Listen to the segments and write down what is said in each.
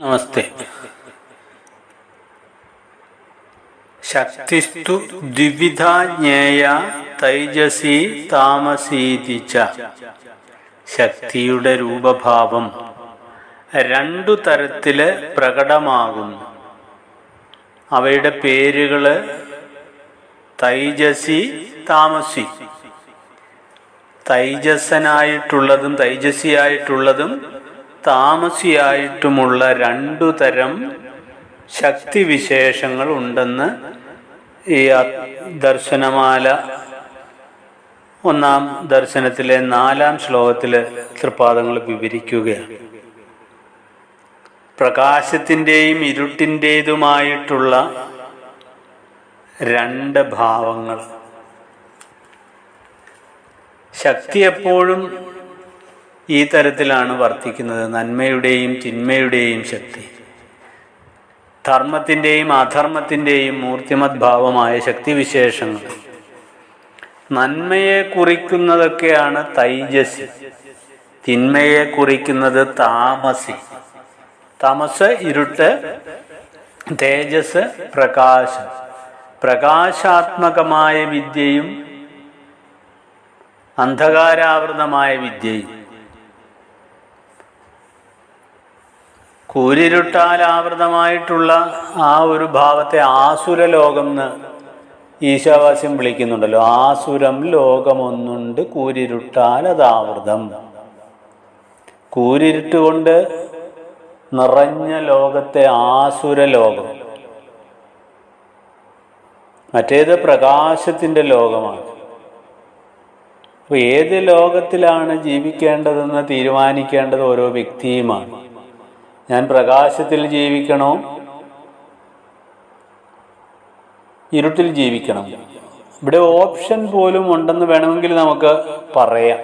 നമസ്തേ. ശക്തിസ്തു ദ്വിവിധാ ജ്ഞേയ തൈജസി താമസീതി ശക്തിയുടെ രൂപഭാവം രണ്ടു തരത്തിൽ പ്രകടമാകുന്നു. അവയുടെ പേരുകൾ തൈജസി താമസി. തൈജസനായിട്ടുള്ളതും തൈജസിയായിട്ടുള്ളതും താമസിയായിട്ടുമുള്ള രണ്ടു തരം ശക്തിവിശേഷങ്ങൾ ഉണ്ടെന്ന് ഈ ദർശനമാല ഒന്നാം ദർശനത്തിലെ നാലാം ശ്ലോകത്തിലെ തൃപാദങ്ങൾ വിവരിക്കുകയാണ്. പ്രകാശത്തിന്റെയും ഇരുട്ടിന്റെതുമായിട്ടുള്ള രണ്ട് ഭാവങ്ങൾ. ശക്തി എപ്പോഴും ഈ തരത്തിലാണ് വർത്തിക്കുന്നത്. നന്മയുടെയും തിന്മയുടെയും ശക്തി. ധർമ്മത്തിന്റെയും അധർമ്മത്തിന്റെയും മൂർത്തിമദ്ഭാവമായ ശക്തിവിശേഷങ്ങൾ. നന്മയെ കുറിക്കുന്നതൊക്കെയാണ് തൈജസി. തിന്മയെ കുറിക്കുന്നത് താമസി. തമസ് ഇരുട്ട് തേജസ് പ്രകാശം. പ്രകാശാത്മകമായ വിദ്യയും അന്ധകാരാവൃതമായ വിദ്യയും. കൂരിരുട്ടാൽ ആവൃതമായിട്ടുള്ള ആ ഒരു ഭാവത്തെ ആസുര ലോകം എന്ന് ഈശാവാസ്യം വിളിക്കുന്നുണ്ടല്ലോ. ആസുരം ലോകമൊന്നുണ്ട് കൂരിരുട്ടാൽ ആവൃതം കൂരിരുട്ടുകൊണ്ട് നിറഞ്ഞ ലോകത്തെ ആസുര ലോകം. മറ്റേത് പ്രകാശത്തിന്റെ ലോകമാണ്. അപ്പോൾ ഏത് ലോകത്തിലാണ് ജീവിക്കേണ്ടതെന്ന് തീരുമാനിക്കേണ്ടത് ഓരോ വ്യക്തിയുമാണ്. ഞാൻ പ്രകാശത്തിൽ ജീവിക്കണോ? ഇരുട്ടിൽ ജീവിക്കണം. ഇവിടെ ഓപ്ഷൻ പോലും ഉണ്ടെന്ന് വേണമെങ്കിൽ നമുക്ക് പറയാം.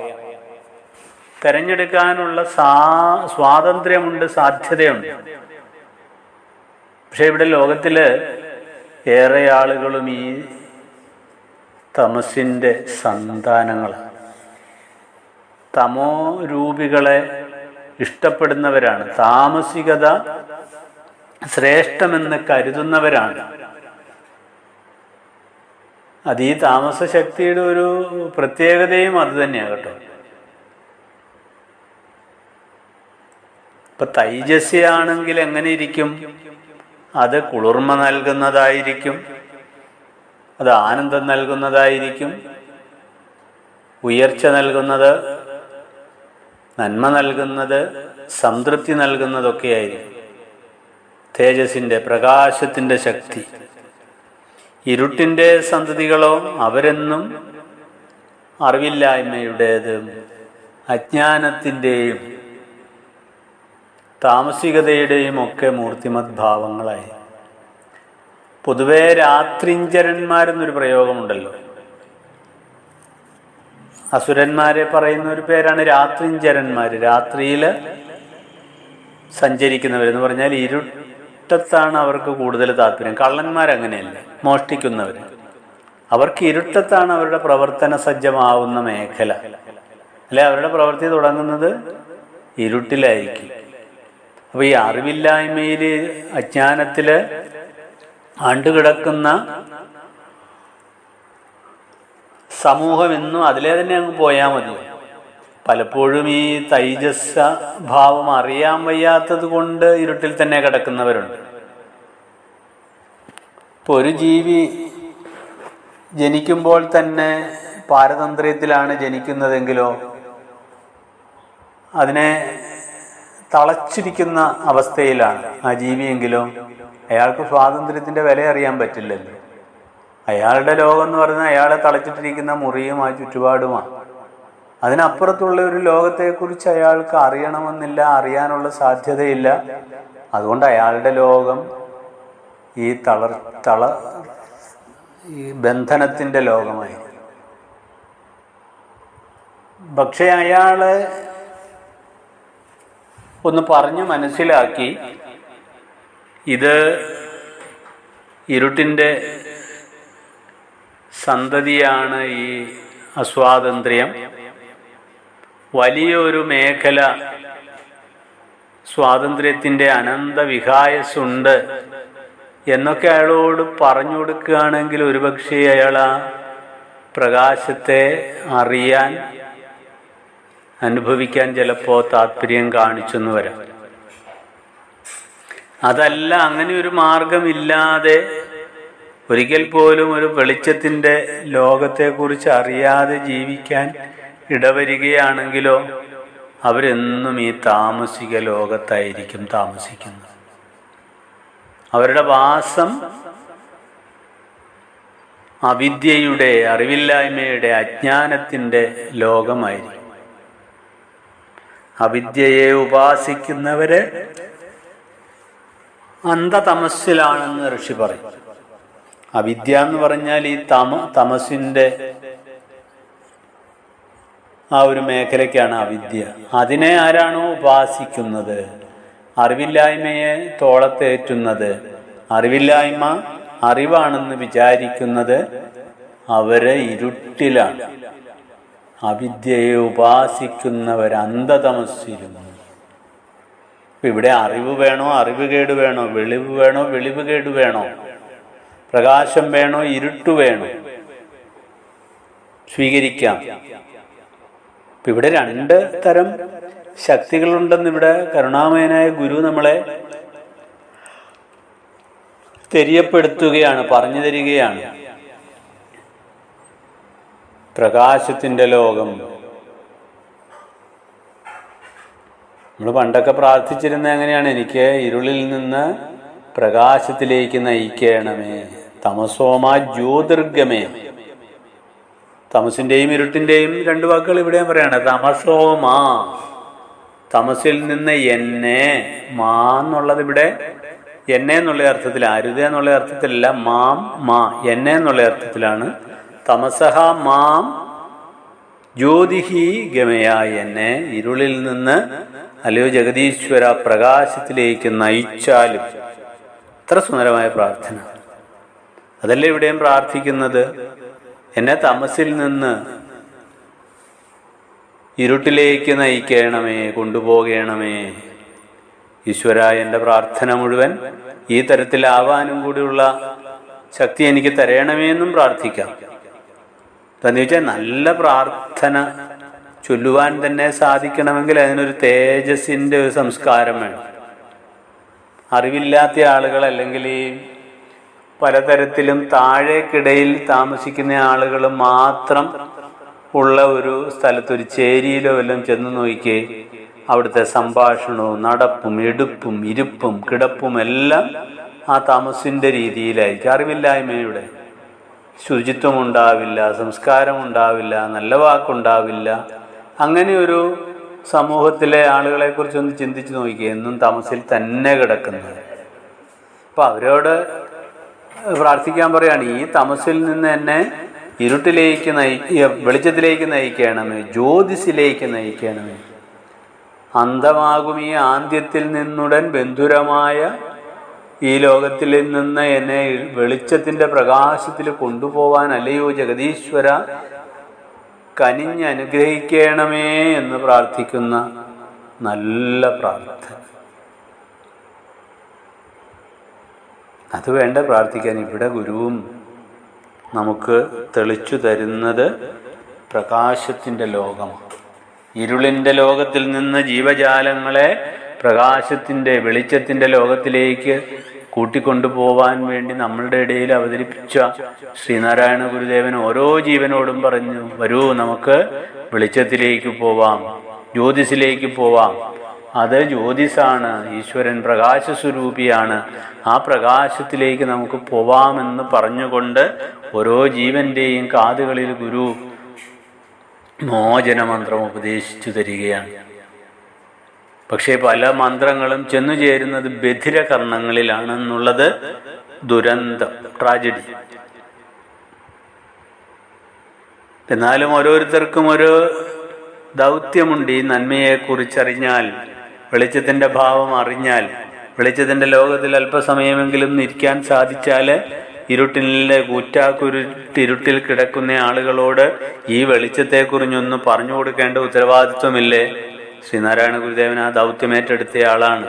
തിരഞ്ഞെടുക്കാനുള്ള സാ സ്വാതന്ത്ര്യമുണ്ട് സാധ്യതയുണ്ട്. പക്ഷെ ഇവിടെ ലോകത്തിൽ ഏറെ ആളുകളും ഈ തമസിന്റെ സന്താനങ്ങൾ തമോ രൂപികളെ ഇഷ്ടപ്പെടുന്നവരാണ്. താമസികത ശ്രേഷ്ഠമെന്ന് കരുതുന്നവരാണ്. അത് ഈ താമസശക്തിയുടെ ഒരു പ്രത്യേകതയും അത് തന്നെയാണ് കേട്ടോ. ഇപ്പൊ തൈജസ്യാണെങ്കിൽ എങ്ങനെ ഇരിക്കും അത് കുളിർമ നൽകുന്നതായിരിക്കും. അത് ആനന്ദം നൽകുന്നതായിരിക്കും. ഉയർച്ച നൽകുന്നത് നന്മ നൽകുന്നത് സംതൃപ്തി നൽകുന്നതൊക്കെയായിരിക്കും. തേജസിന്റെ പ്രകാശത്തിന്റെ ശക്തി. ഇരുട്ടിന്റെ സന്തതികളോ അവരെന്നും അറിവില്ലായ്മയുടേതും അജ്ഞാനത്തിന്റെയും താമസികതയുടെയും ഒക്കെ മൂർത്തിമത് ഭാവങ്ങളായി പൊതുവേ രാത്രിഞ്ചരന്മാരെന്നൊരു പ്രയോഗമുണ്ടല്ലോ. അസുരന്മാരെ പറയുന്ന ഒരു പേരാണ് രാത്രിഞ്ചരന്മാർ രാത്രിയിൽ സഞ്ചരിക്കുന്നവരെന്ന് പറഞ്ഞാൽ ഇരുട്ടത്താണ് അവർക്ക് കൂടുതൽ താല്പര്യം. കള്ളന്മാരങ്ങനെയല്ല? മോഷ്ടിക്കുന്നവർ അവർക്ക് ഇരുട്ടത്താണ് അവരുടെ പ്രവർത്തന സജ്ജമാവുന്ന മേഖല. അല്ലെ? അവരുടെ പ്രവൃത്തി തുടങ്ങുന്നത് ഇരുട്ടിലായിരിക്കും. അപ്പോൾ ഈ അറിവില്ലായ്മയിൽ അജ്ഞാനത്തിൽ ആണ്ടുകിടക്കുന്ന സമൂഹം എന്നും അതിലെ തന്നെ അങ്ങ് പോയാൽ മതി. പലപ്പോഴും ഈ തൈജസ്സ ഭാവം അറിയാൻ വയ്യാത്തത് കൊണ്ട് ഇരുട്ടിൽ തന്നെ കിടക്കുന്നവരുണ്ട്. ഇപ്പോൾ ഒരു ജീവി ജനിക്കുമ്പോൾ തന്നെ പാരതന്ത്ര്യത്തിലാണ് ജനിക്കുന്നതെങ്കിലോ അതിനെ തളച്ചിരിക്കുന്ന അവസ്ഥയിലാണ് ആ ജീവിയെങ്കിലും. അയാൾക്ക് സ്വാതന്ത്ര്യത്തിന്റെ വില അറിയാൻ പറ്റില്ലല്ലോ. അയാളുടെ ലോകം എന്ന് പറഞ്ഞാൽ അയാളെ തളച്ചിട്ടിരിക്കുന്ന മുറിയും ആ ചുറ്റുപാടുമാണ്. അതിനപ്പുറത്തുള്ള ഒരു ലോകത്തെക്കുറിച്ച് അയാൾക്ക് അറിയണമെന്നില്ല അറിയാനുള്ള സാധ്യതയില്ല. അതുകൊണ്ട് അയാളുടെ ലോകം ഈ തളർ തള ഈ ബന്ധനത്തിന്റെ ലോകമായി പക്ഷെ അയാൾ ഒന്ന് പറഞ്ഞു മനസ്സിലാക്കി ഇത് ഇരുട്ടിന്റെ സന്തതിയാണ് ഈ അസ്വാതന്ത്ര്യം. വലിയൊരു മേഖല സ്വാതന്ത്ര്യത്തിന്റെ അനന്ത വിഹായസുണ്ട് എന്നൊക്കെ അയാളോട് പറഞ്ഞു കൊടുക്കുകയാണെങ്കിൽ ഒരുപക്ഷെ അയാൾ പ്രകാശത്തെ അറിയാൻ അനുഭവിക്കാൻ ചിലപ്പോൾ താല്പര്യം കാണിച്ചെന്ന് വരാം. അതല്ല അങ്ങനെ ഒരു മാർഗമില്ലാതെ ഒരിക്കൽ പോലും ഒരു വെളിച്ചത്തിന്റെ ലോകത്തെക്കുറിച്ച് അറിയാതെ ജീവിക്കാൻ ഇടവരികയാണെങ്കിലോ അവരെന്നും ഈ താമസിക ലോകത്തായിരിക്കും താമസിക്കുന്നത്. അവരുടെ വാസം അവിദ്യയുടെ അറിവില്ലായ്മയുടെ അജ്ഞാനത്തിന്റെ ലോകമായിരിക്കും. അവിദ്യയെ ഉപാസിക്കുന്നവര് അന്ധതമസ്സിലാണെന്ന് ഋഷി പറയും. അവിദ്യ എന്ന് പറഞ്ഞാൽ ഈ തമ തമസിന്റെ ആ ഒരു മേഖലയ്ക്കാണ് അവിദ്യ. അതിനെ ആരാണോ ഉപാസിക്കുന്നത്? അറിവില്ലായ്മയെ തോളത്തേറ്റുന്നത്. അറിവില്ലായ്മ അറിവാണെന്ന് വിചാരിക്കുന്നത് അവരെ ഇരുട്ടിലാണ്. അവിദ്യയെ ഉപാസിക്കുന്നവർ അന്ധതമസ്സിലും. ഇവിടെ അറിവ് വേണോ? അറിവ് കേട് വേണോ? വെളിവ് വേണോ? വെളിവ് കേട് വേണോ? പ്രകാശം വേണോ ഇരുട്ട് വേണോ? സ്വീകരിക്കാം. ഇപ്പൊ ഇവിടെ രണ്ട് തരം ശക്തികളുണ്ടെന്ന് ഇവിടെ കരുണാമയനായ ഗുരു നമ്മളെ തെരിയപ്പെടുത്തുകയാണ് പറഞ്ഞു തരികയാണ്. പ്രകാശത്തിന്റെ ലോകം. നമ്മൾ പണ്ടൊക്കെ പ്രാർത്ഥിച്ചിരുന്ന എങ്ങനെയാണ്? എനിക്ക് ഇരുളിൽ നിന്ന് പ്രകാശത്തിലേക്ക് നയിക്കണമേ. തമസോമാ ജ്യോതിർഗമേ. തമസിന്റെയും ഇരുട്ടിന്റെയും രണ്ട് വാക്കുകൾ ഇവിടെ പറയാണ്. തമസോമാ. തമസിൽ നിന്ന് എന്നെ മാ എന്നുള്ളത് ഇവിടെ എന്നെ എന്നുള്ള അർത്ഥത്തിൽ അരുത് എന്നുള്ള അർത്ഥത്തിലല്ല മാം മാ എന്നെ എന്നുള്ള അർത്ഥത്തിലാണ്. തമസഹ മാം ജ്യോതിഹി ഗമയ എന്നെ ഇരുളിൽ നിന്ന് അല്ലയോ ജഗദീശ്വര പ്രകാശത്തിലേക്ക് നയിച്ചാലും. എത്ര സുന്ദരമായ പ്രാർത്ഥന. അതല്ലേ ഇവിടെയും പ്രാർത്ഥിക്കുന്നത്? എന്നെ തമസിൽ നിന്ന് ഇരുട്ടിലേക്ക് നയിക്കണമേ കൊണ്ടുപോകണമേ. ഈശ്വര എന്റെ പ്രാർത്ഥന മുഴുവൻ ഈ തരത്തിലാവാനും കൂടിയുള്ള ശക്തി എനിക്ക് തരണമേ എന്നും പ്രാർത്ഥിക്കാം. എന്താന്ന് വെച്ചാൽ നല്ല പ്രാർത്ഥന ചൊല്ലുവാൻ തന്നെ സാധിക്കണമെങ്കിൽ അതിനൊരു തേജസ്സിന്റെ ഒരു സംസ്കാരം വേണം. അറിവില്ലാത്ത ആളുകൾ അല്ലെങ്കിൽ ഈ പലതരത്തിലും താഴേക്കിടയിൽ താമസിക്കുന്ന ആളുകൾ മാത്രം ഉള്ള ഒരു സ്ഥലത്തൊരു ചേരിയിലോ എല്ലാം ചെന്ന് നോക്കിയേ അവിടുത്തെ സംഭാഷണവും നടപ്പും എടുപ്പും ഇരുപ്പും കിടപ്പും എല്ലാം ആ താമസിന്റെ രീതിയിലായിരിക്കും. അറിവില്ലായ്മയുടെ ശുചിത്വം ഉണ്ടാവില്ല സംസ്കാരം ഉണ്ടാവില്ല നല്ല വാക്കുണ്ടാവില്ല. അങ്ങനെ ഒരു സമൂഹത്തിലെ ആളുകളെ കുറിച്ചൊന്ന് ചിന്തിച്ചു നോക്കിയേ എന്നും തമസിൽ തന്നെ കിടക്കുന്നത്. അപ്പൊ അവരോട് പ്രാർത്ഥിക്കാൻ പറയാണ് ഈ തമസിൽ നിന്ന് എന്നെ ഇരുട്ടിലേക്ക് നയി വെളിച്ചത്തിലേക്ക് നയിക്കണമേ ജ്യോതിസിലേക്ക് നയിക്കണമേ. അന്ധമാകും ഈ ആന്ത്യത്തിൽ നിന്നുടൻ ബന്ധുരമായ ഈ ലോകത്തിൽ നിന്ന് എന്നെ വെളിച്ചത്തിന്റെ പ്രകാശത്തിൽ കൊണ്ടുപോവാൻ അല്ലയോ ജഗദീശ്വര? കനിഞ്ഞ് അനുഗ്രഹിക്കണമേ എന്ന് പ്രാർത്ഥിക്കുന്ന നല്ല പ്രാർത്ഥന. അത് വേണ്ട പ്രാർത്ഥിക്കാൻ. ഇവിടെ ഗുരുവും നമുക്ക് തെളിച്ചു തരുന്നത് പ്രകാശത്തിന്റെ ലോകമാണ്. ഇരുളിന്റെ ലോകത്തിൽ നിന്ന് ജീവജാലങ്ങളെ പ്രകാശത്തിന്റെ വെളിച്ചത്തിന്റെ ലോകത്തിലേക്ക് കൂട്ടിക്കൊണ്ടുപോവാൻ വേണ്ടി നമ്മളുടെ ഇടയിൽ അവതരിപ്പിച്ച ശ്രീനാരായണ ഗുരുദേവൻ ഓരോ ജീവനോടും പറഞ്ഞു വരൂ നമുക്ക് വെളിച്ചത്തിലേക്ക് പോവാം ജ്യോതിസിലേക്ക് പോവാം അത് ജ്യോതിസാണ് ഈശ്വരൻ പ്രകാശ പ്രകാശസ്വരൂപിയാണ്. ആ പ്രകാശത്തിലേക്ക് നമുക്ക് പോവാമെന്ന് പറഞ്ഞുകൊണ്ട് ഓരോ ജീവന്റെയും കാതുകളിൽ ഗുരു മോചനമന്ത്രം ഉപദേശിച്ചു തരികയാണ്. പക്ഷേ പല മന്ത്രങ്ങളും ചെന്നു ചേരുന്നത് ബധിര കർണങ്ങളിലാണെന്നുള്ളത് ദുരന്തം ട്രാജഡി. എന്നാലും ഓരോരുത്തർക്കും ഒരു ദൗത്യമുണ്ട് ഈ നന്മയെക്കുറിച്ചറിഞ്ഞാൽ. വെളിച്ചത്തിന്റെ ഭാവം അറിഞ്ഞാൽ വെളിച്ചത്തിന്റെ ലോകത്തിൽ അല്പസമയമെങ്കിലും നിൽക്കാൻ സാധിച്ചാൽ ഇരുട്ടിലെ കൂറ്റാക്കുരുട്ടിരുട്ടിൽ കിടക്കുന്ന ആളുകളോട് ഈ വെളിച്ചത്തെക്കുറിഞ്ഞൊന്ന് പറഞ്ഞു കൊടുക്കേണ്ട ഉത്തരവാദിത്വമില്ലേ? ശ്രീനാരായണ ഗുരുദേവൻ ആ ദൗത്യമേറ്റെടുത്തയാളാണ്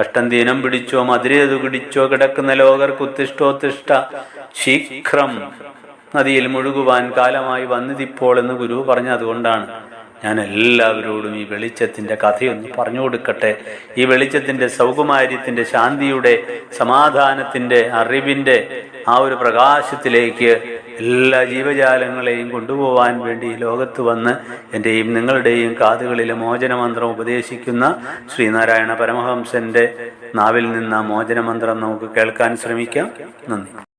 കഷ്ടം ദീനം പിടിച്ചോ മധുരതു പിടിച്ചോ കിടക്കുന്ന ലോകർക്ക് ഉത്തിഷ്ടോത്തിഷ്ട ശീഘ്രം നദിയിൽ മുഴുകുവാൻ കാലമായി വന്നതിപ്പോൾ എന്ന് ഗുരു പറഞ്ഞു അതുകൊണ്ടാണ് ഞാൻ എല്ലാവരോടും ഈ വെളിച്ചത്തിന്റെ കഥയൊന്ന് പറഞ്ഞു കൊടുക്കട്ടെ. ഈ വെളിച്ചത്തിന്റെ സൗകുമാര്യത്തിന്റെ ശാന്തിയുടെ സമാധാനത്തിന്റെ അറിവിന്റെ ആ ഒരു പ്രകാശത്തിലേക്ക് എല്ലാ ജീവജാലങ്ങളെയും കൊണ്ടുപോവാൻ വേണ്ടി ഈ ലോകത്ത് വന്ന് എന്റെയും നിങ്ങളുടെയും കാതുകളിലെ മോചനമന്ത്രം ഉപദേശിക്കുന്ന ശ്രീനാരായണ പരമഹംസന്റെ നാവിൽ നിന്ന് ആ മോചനമന്ത്രം നമുക്ക് കേൾക്കാൻ ശ്രമിക്കാം. നന്ദി.